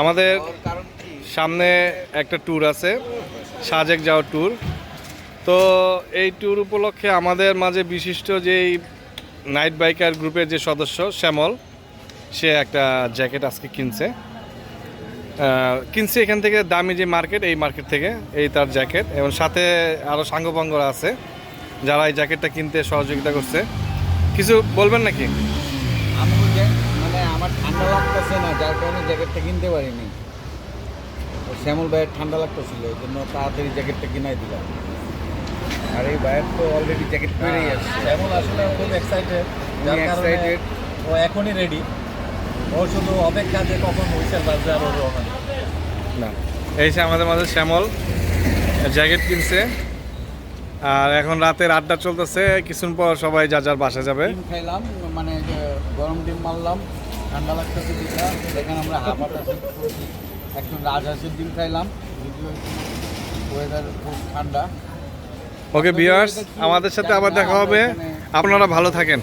আমাদের সামনে একটা ট্যুর আছে সাজেক যাওয়ার ট্যুর তো এই ট্যুর উপলক্ষে আমাদের মাঝে বিশিষ্ট যেই নাইট বাইকার গ্রুপের যে সদস্য শ্যামল সে একটা জ্যাকেট আজকে কিনছে। কিনছে এখান থেকে দামি যে মার্কেট এই মার্কেট থেকে এই তার জ্যাকেট এবং সাথে আরও সাঙ্গপাঙ্গরা আছে যারা এই জ্যাকেটটা কিনতে সহযোগিতা করছে। কিছু বলবেন নাকি? আমি মানে আমার ঠান্ডা লাগতেছে না যার কারণে জ্যাকেটটা কিনতে পারিনি। শ্যামল ভাইয়ের ঠান্ডা লাগতেছিল এই জন্য তাড়াতাড়ি জ্যাকেটটা কিনাই দিলাম। আর এই ভাইয়ের তো অলরেডি জ্যাকেট পেরেই আছে। এমন আসলে খুব এক্সাইটেড যার কারণে ও এখনই রেডি ও শুধু অপেক্ষা যে কখন হুইসেল বাজবে আর ওর না। এই যে আমাদের মাঝে শ্যামল জ্যাকেট কিনছে। আর এখন রাতের আড্ডা চলতেছে কিছুক্ষণ পর সবাই যা যার বাসা যাবে। ডিম খাইলাম মানে গরম ডিম মারলাম ঠান্ডা লাগতেছে দিঘা এখানে আমরা হাফাটা একদম রাজহাঁসের ডিম খাইলাম ওয়েদার খুব ঠান্ডা। ওকে বিয়ার্স আমাদের সাথে আবার দেখা হবে। আপনারা ভালো থাকেন।